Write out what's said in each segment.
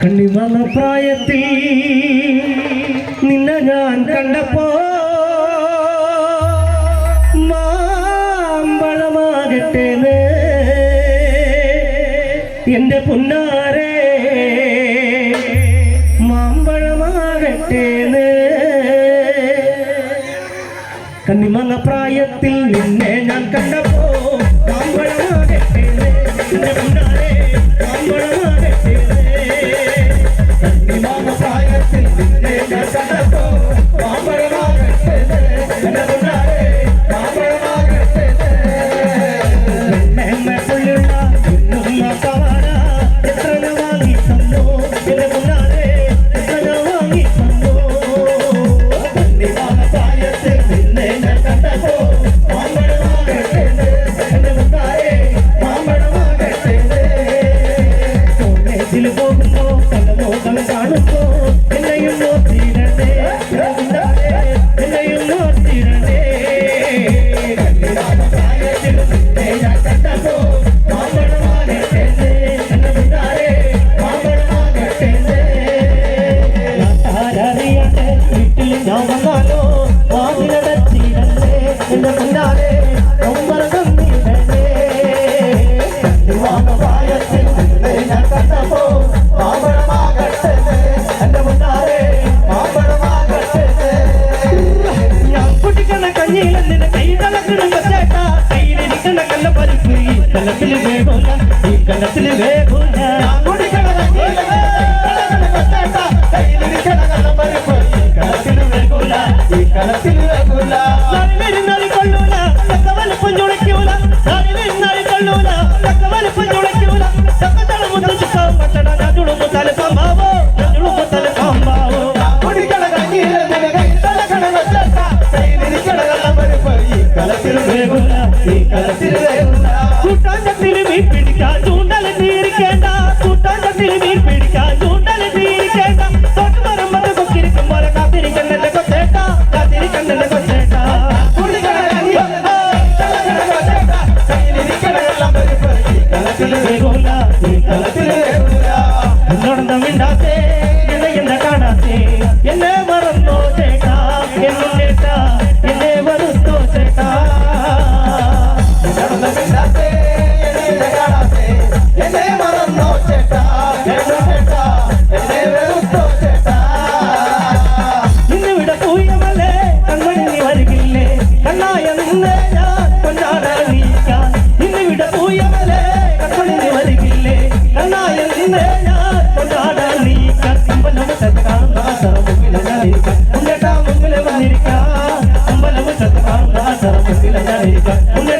കണ്ണിമള പ്രായത്തിൽ നിന്നെ ഞാൻ കണ്ടപ്പോ മാമ്പളമാകട്ടെ എന്റെ പുന്നാരെ മാമ്പഴമാകട്ടെ കണ്ണിമല പ്രായത്തിൽ നിന്നെ ഞാൻ കണ്ടപ്പോ വന്നാലോ വാതിലടച്ചിടല്ലേ? എന്റെ പിന്നാലെ ഒമ്പറകം നീടല്ലേ വാമപായത്തിൽ ഞാൻ കണ്ടപ്പോ പാപണമാകട്ടെ എന്റെ മുന്നാലെ പാപണമാകട്ടെ ഞാൻ കുട്ടിക്കണ കഞ്ഞിയിൽ നിന്നെ കൈ നടക്കുന്ന ചേട്ടാ കയ്യിലിരിക്കുന്ന കല്ല പരിപ്പ് ഈ കലത്തിൽ വേഗം ഈ കലത്തിൽ വേഗം காணாசே என்ன என்ன காணாசே என்ன மறந்தோசே முன்னேற்ற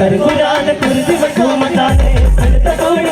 கருங்குரான குருதிவ கோமதானே அடுத்த கோடி